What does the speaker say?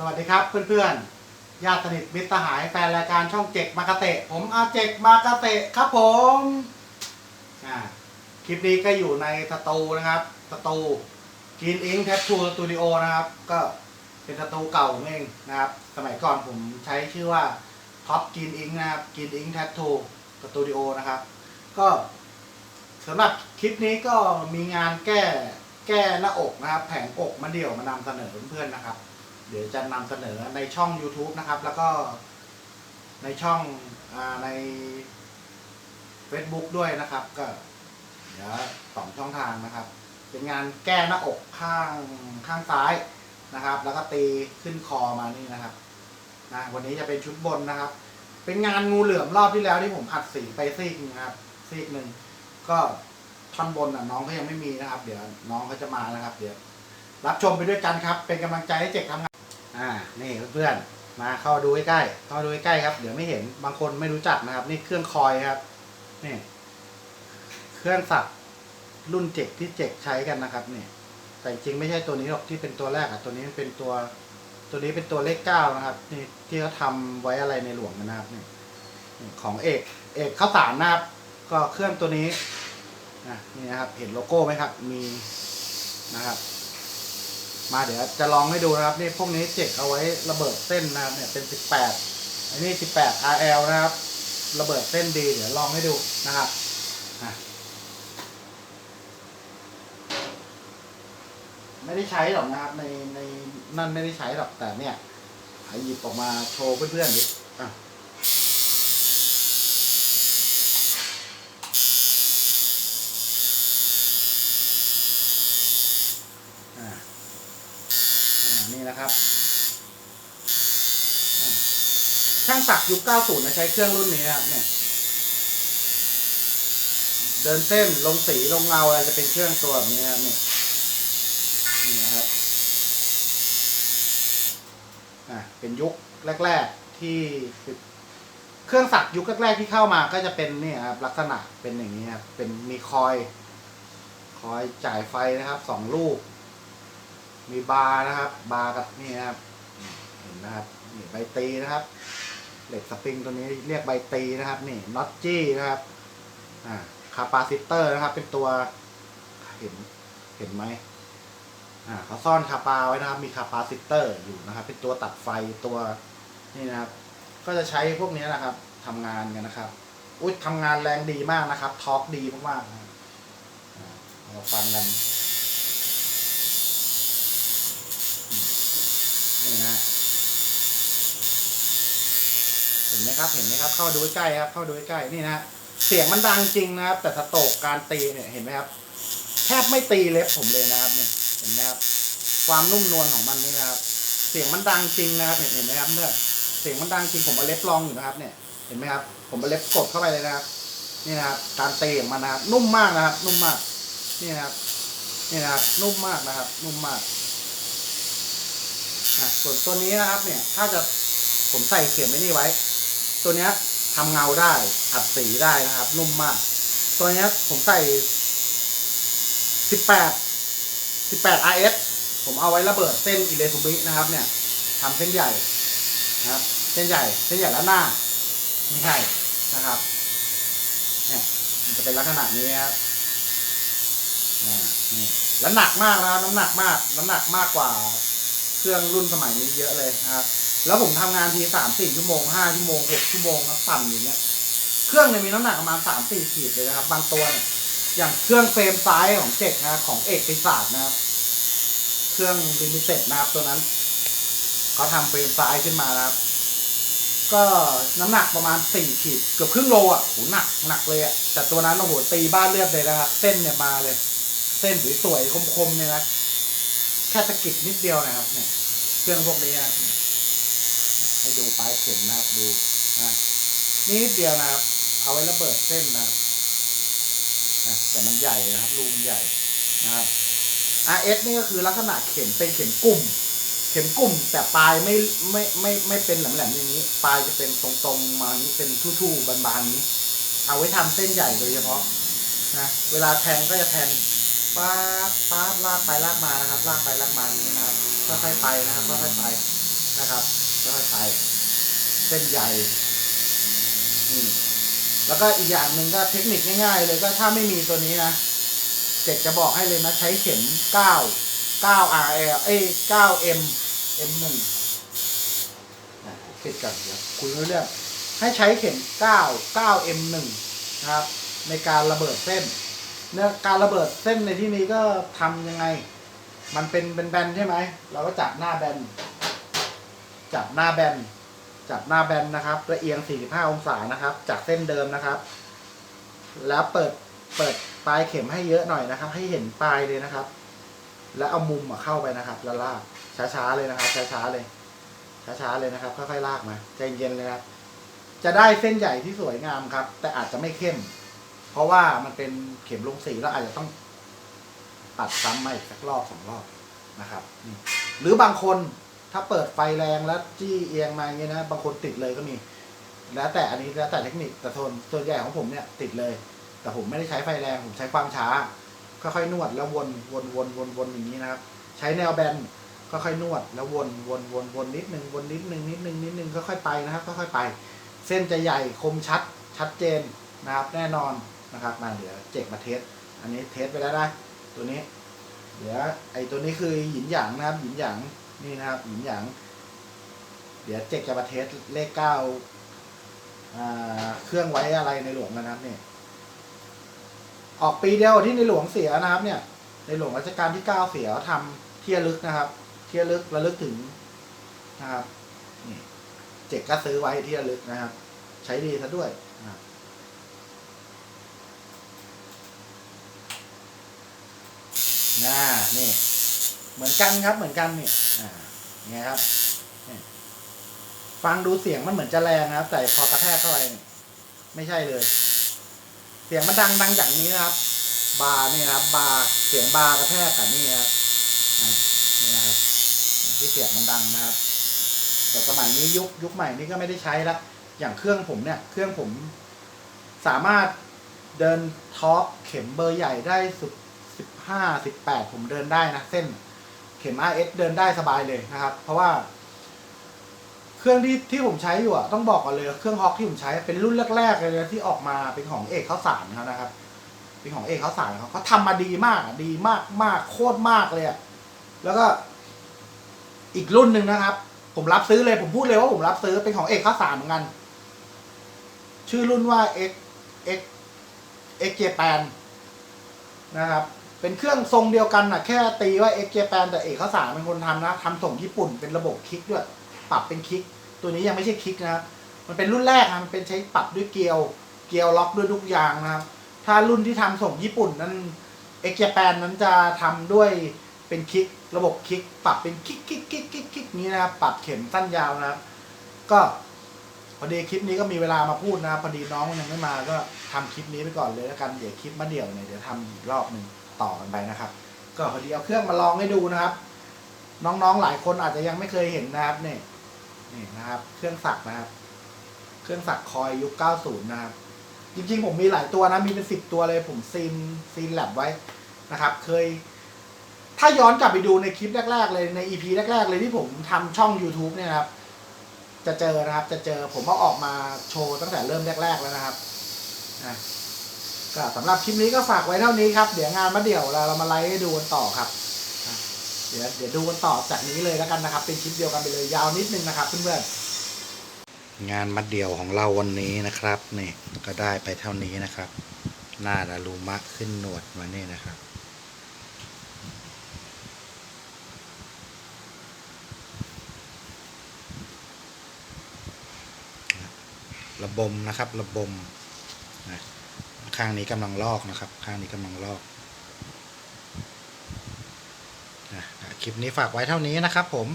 สวัสดีครับเพื่อนๆ ญาติสนิทมิตรสหายแฟนรายการช่องเจกมากาเตะ ผมอาเจกมากาเตะครับผมอ่าคลิปนี้ก็อยู่ในสตูนะครับสตูกินอิงแท t ทูสตูดิโอนะครับ ก็เป็นสตูเก่าเองนะครับ สมัยก่อนผมใช้ชื่อว่าท็อปกินอิงนะครับกินอิงแท t ทูสตูดิโอนะครับ ก็สำหรับคลิปนี้ก็มีงานแก้แก้หน้าอกนะครับ แผงอกมาเดี่ยวมานำเสนอเพื่อนๆนะครับ เดี๋ยวจะนำเสนอในช่อง YouTube นะครับ แล้วก็ในช่องอใน Facebook ด้วยนะครับ ก็เดี๋ยวสองช่องทางนะครับ เป็นงานแก้หน้าอกข้างข้างซ้ายนะครับ แล้วก็ตีขึ้นคอมานี่นะครับนะวันนี้จะเป็นชุดบนนะครับ เป็นงานงูเหลือมรอบที่แล้วที่ผมอัดสีไปซีกนะครับ ซีกหนึ่งก็ท่อนบนอะน้องเขายังไม่มีนะครับ เดี๋ยวน้องเขาจะมานะครับ เดี๋ยวรับชมไปด้วยกันครับ เป็นกำลังใจให้เจกทำงาน อ่า นี่เพื่อนๆ มาเข้าดูใกล้ๆ เข้าดูใกล้ๆครับ เดี๋ยวไม่เห็น บางคนไม่รู้จักนะครับ นี่เครื่องคอยครับ นี่ เครื่องสักรุ่นเจกที่เจกใช้กันนะครับนี่ แต่จริงไม่ใช่ตัวนี้หรอกที่เป็นตัวแรกอะตัวนี้เป็นตัว ตัวนี้เป็นตัวเลขเก้านะครับ นี่ที่เขาทำไว้อะไรในหลวงนะครับนี่ของเอก เอกข้าวสารนะครับ ก็เครื่องตัวนี้อะนี่นะครับ เห็นโลโก้ไหมครับ มีนะครับ มาเดี๋ยวจะลองให้ดูนะครับ นี่พวกนี้เจ็กเอาไว้ระเบิดเส้นนะครับเนี่ยเป็น 18 อันนี้ 18 RL นะครับ ระเบิดเส้นดี เดี๋ยวลองให้ดูนะครับไม่ได้ใช้หรอกนะครับ ในในนั่นไม่ได้ใช้หรอกแต่เนี่ยหยิบออกมาโชว์เพื่อนๆดิอะอะ อ่า นะครับช่างสักยุค 90 นะใช้เครื่องรุ่นนี้นะครับเนี่ย เดินเส้นลงสีลงเงาอะไรจะเป็นเครื่องตัวแบบนี้นะครับเนี่ยนี่นะครับอ่าเป็นยุคแรก ๆที่เครื่องสักยุคแรกๆที่เข้ามาก็จะเป็นเนี่ยครับลักษณะเป็นอย่างนี้ครับเป็นมีคอย คอยจ่ายไฟนะครับสองลูก มีบาร์นะครับ บาร์กับนี่นะครับเห็นนะครับนี่ใบตีนะครับ เหล็กสปริงตัวนี้เรียกใบตีนะครับนี่น็อตจี้นะครับอ่าคาปาซิเตอร์นะครับ เป็นตัวเห็นเห็นไหมอ่าเขาซ่อนคาปาไว้นะครับ มีคาปาซิเตอร์อยู่นะครับ เป็นตัวตัดไฟตัวนี่นะครับ ก็จะใช้พวกนี้นะครับทำงานกันนะครับ อุ้ยทำงานแรงดีมากนะครับทอร์กดีมากๆนะครับเราฟังกันนะ เห็นไหมครับเห็นไหมครับ เข้าดูใกล้ครับ เข้าดูใกล้นี่นะเสียงมันดังจริงนะครับ แต่สโตกการตีเนี่ยเห็นไหมครับ แทบไม่ตีเล็บผมเลยนะครับเนี่ยเห็นไหมครับ ความนุ่มนวลของมันนี่นะครับ เสียงมันดังจริงนะครับเห็นเห็นไหมครับเมื่อเสียงมันดังจริงผมเอาเล็บลองอยู่นะครับ เนี่ยเห็นไหมครับ ผมเอาเล็บกดเข้าไปเลยนะครับ นี่นะครับการตีของมันนะครับ นุ่มมากนะครับ นุ่มมาก นี่นะครับ นี่นะครับ นุ่มมากนะครับ นุ่มมากส่วนตัวนี้นะครับ เนี่ย ถ้าจะผมใส่เข็มไว้นี่ไว้ ตัวเนี้ยทำเงาได้อัดสีได้นะครับ นุ่มมาก ตัวเนี้ยผมใส่ 18 18 RS ผมเอาไว้ระเบิดเส้นอิเลซูมินะครับ เนี่ยทำเส้นใหญ่นะครับ เส้นใหญ่เส้นใหญ่แล้วหน้าไม่ใช่นะครับเนี่ยมันจะเป็นลักษณะนี้ครับอ่านี่แล้วหนักมากนะครับน้ำหนักมาก น้ำหนักมากกว่าเครื่องรุ่นสมัยนี้เยอะเลยนะครับ แล้วผมทำงานทีสามสี่ชั่วโมงห้าชั่วโมงหกชั่วโมงครับปั่นอย่างเงี้ย เครื่องเนี่ยมีน้ำหนักประมาณสามสี่ขีดเลยนะครับ บางตัวเนี่ยอย่างเครื่องเฟรมซ้ายของเจ็กนะครับของเอกปีศาจนะครับ เครื่องลิมิเต็ดนะครับตัวนั้นเขาทำเฟรมซ้ายขึ้นมานะครับ ก็น้ำหนักประมาณสี่ขีดเกือบครึ่งโลอะโหหนักหนักเลยอะแต่ตัวนั้นโอ้โหตีบ้านเลือดเลยนะครับ เส้นเนี่ยมาเลย เส้นสวยๆคมๆเนี่ยนะแค่ตะกิดนิดเดียวนะครับ เนี่ย เครื่องพวกนี้นะ ให้ดูปลายเข็มนะครับดูนะนี่นิดเดียวนะครับ เอาไว้ระเบิดเส้นนะครับอะแต่มันใหญ่นะครับรูมใหญ่นะครับ RS นี่ก็คือลักษณะเข็มเป็นเข็มกลุ่ม เข็มกลุ่ม แต่ปลายไม่ไม่ไม่ไม่เป็นแหลมๆอย่างนี้ ปลายจะเป็นตรงๆมาอย่างนี้เป็นทู่ๆบานๆนี้ เอาไว้ทำเส้นใหญ่โดยเฉพาะนะเวลาแทงก็จะแทงป๊าบป๊าบลากไปลากมานะครับ ลากไปลากมานี้นะครับค่อยๆไปนะครับค่อยๆไปนะครับ ค่อยเส้นใหญ่นี่แล้วก็อีกอย่างหนึ่งก็เทคนิคง่ายๆ เลยก็ถ้าไม่มีตัวนี้นะเจ็ดจะบอกให้เลยนะ ใช้เข็มเก้าเก้า RL เอ้เก้า M M หนึ่งปิดกันเดี๋ยวคุยเรื่องให้ใช้เข็มเก้าเก้า M หนึ่งนะครับ ในการระเบิดเส้นเนี่ยการระเบิดเส้นในที่นี้ก็ทำยังไง มันเป็นเป็นแบนใช่ไหม เราก็จับหน้าแบน จับหน้าแบน จับหน้าแบนนะครับแล้วเอียง 45 องศานะครับ จากเส้นเดิมนะครับ แล้วเปิดเปิดปลายเข็มให้เยอะหน่อยนะครับ ให้เห็นปลายเลยนะครับ แล้วเอามุมเข้าไปนะครับแล้วลากช้าๆเลยนะครับ ช้าๆเลย ช้าๆเลยนะครับค่อยๆลากมาใจเย็นเลยครับ จะได้เส้นใหญ่ที่สวยงามครับ แต่อาจจะไม่เข้ม เพราะว่ามันเป็นเข็มลงสีแล้วอาจจะต้องตัดซ้ำมาอีกสักรอบสองรอบนะครับ หรือบางคน ถ้าเปิดไฟแรงแล้วจี้เอียงมาอย่างเงี้ยนะบางคนติดเลยก็มี แล้วแต่อันนี้แล้วแต่เทคนิคแต่ทนส่วนใหญ่ของผมเนี่ยติดเลย แต่ผมไม่ได้ใช้ไฟแรงผมใช้ความช้า ค่อยๆนวดแล้ววนวนวนวนวนอย่างนี้นะครับ ใช้แนวแบนค่อยๆนวดแล้ววนวนวนวนนิดนึงวนนิดนึงนิดนึงนิดนึงค่อยๆไปนะครับค่อยๆไป เส้นจะใหญ่คมชัดชัดเจนนะครับ แน่นอนนะครับ มาเดี๋ยวเจ็กมาเทสอันนี้เทสไปแล้วนะตัวนี้ เดี๋ยวไอ้ตัวนี้คือหยินหยางนะครับหยินหยาง นี่นะครับหยินหยาง เดี๋ยวเจกจะมาเทสเลขเก้าเครื่องไว้อะไรในหลวงนะครับเนี่ยออกปีเดียวที่ในหลวงเสียนะครับ เนี่ย ในหลวงรัชกาลที่เก้าเสียทำเที่ยลึกนะครับ เที่ยลึกระลึกถึงนะครับนี่เจ็กก็ซื้อไว้เที่ระลึกนะครับ ใช้ดีซะด้วยนะครับน่านี่ เหมือนกันครับเหมือนกันนี่อ่าไงครับฟังดูเสียงมันเหมือนจะแรงนะครับ แต่พอกระแทกเข้าไปไม่ใช่เลย เสียงมันดังดังจากนี้นะครับ บาร์นี่ครับ บาร์เสียงบาร์กระแทกกับนี่ครับนี่นะครับที่เสียงมันดังนะครับ แต่สมัยนี้ยุคยุคใหม่นี้ก็ไม่ได้ใช้ละอย่างเครื่องผมเนี่ย เครื่องผม สามารถเดินท็อปเข็มเบอร์ใหญ่ได้สุดสิบห้าสิบแปดผมเดินได้นะเส้น เข็ม RS เดินได้สบายเลยนะครับ เพราะว่า เครื่องที่ที่ผมใช้อยู่อะต้องบอกก่อนเลยเครื่องฮอกที่ผมใช้เป็นรุ่นแรกๆเลยที่ออกมาเป็นของเอกเขาสารเขานะครับ เป็นของเอกเขาสารเขาเขาทำมาดีมากดีมากมากโคตรมากเลยอะแล้วก็ อีกรุ่นหนึ่งนะครับ ผมรับซื้อเลยผมพูดเลยว่าผมรับซื้อเป็นของเอกเขาสารเหมือนกัน ชื่อรุ่นว่า X X X J p a n นะครับ เป็นเครื่องทรงเดียวกันนะแค่ตีว่า X J p a n แต่เอกข้าสารเป็นคนทำนะทำส่งญี่ปุ่นเป็นระบบคลิกด้วย ปรับเป็นคลิก ตัวนี้ยังไม่ใช่คลิกนะครับมันเป็นรุ่นแรกนะมันเป็นใช้ปรับด้วยเกลียว เกลียวล็อกด้วยทุกอย่างนะครับ ถ้ารุ่นที่ทำส่งญี่ปุ่นนั้น X J p a n นั้นจะทำด้วยเป็นคลิกระบบคลิก ปรับเป็นคลิกคลิกคลิกคลิกคลิกนี้นะครับปรับเข็มสั้นยาวนะครับ ก็พอดีคลิปนี้ก็มีเวลามาพูดนะพอดีน้องยังไม่มาก็ทำคลิปนี้ไปก่อนเลยแล้วกันเดี๋ยวคลิปมาเดี่ยวเนี่ยเดี๋ยวทำอีกรอบหนึ่ง ต่อกันไปนะครับ ก็พอดีเอาเครื่องมาลองให้ดูนะครับ น้องๆหลายคนอาจจะยังไม่เคยเห็นนะครับเนี่ยนี่นะครับ เครื่องสักนะครับ เครื่องสักคอยยุค 90 นะครับ จริงๆ ผมมีหลายตัวนะมีเป็นสิบตัวเลยผมซีนซีนแลบไว้นะครับ เคย ถ้าย้อนกลับไปดูในคลิปแรก ๆ เลยใน EP แรก ๆ เลยที่ผมทำช่อง YouTube เนี่ยนะครับจะเจอนะครับ จะเจอผมก็ออกมาโชว์ตั้งแต่เริ่มแรก ๆ แล้วนะครับนะ ก็สำหรับคลิปนี้ก็ฝากไว้เท่านี้ครับ เดี๋ยวงานมาเดี่ยวเราเรามาไลฟ์ให้ดูกันต่อครับ เดี๋ยวเดี๋ยวดูกันต่อจากนี้เลยแล้วกันนะครับ เป็นคลิปเดียวกันไปเลยยาวนิดนึงนะครับเพื่อนๆงานมัดเดี่ยวของเราวันนี้นะครับนี่ก็ได้ไปเท่านี้นะครับ หน้าดารุมะขึ้นหนวดมานี่นะครับระบมนะครับระบม ข้างนี้กำลังลอกนะครับ ข้างนี้กำลังลอกนะคลิปนี้ฝากไว้เท่านี้นะครับผม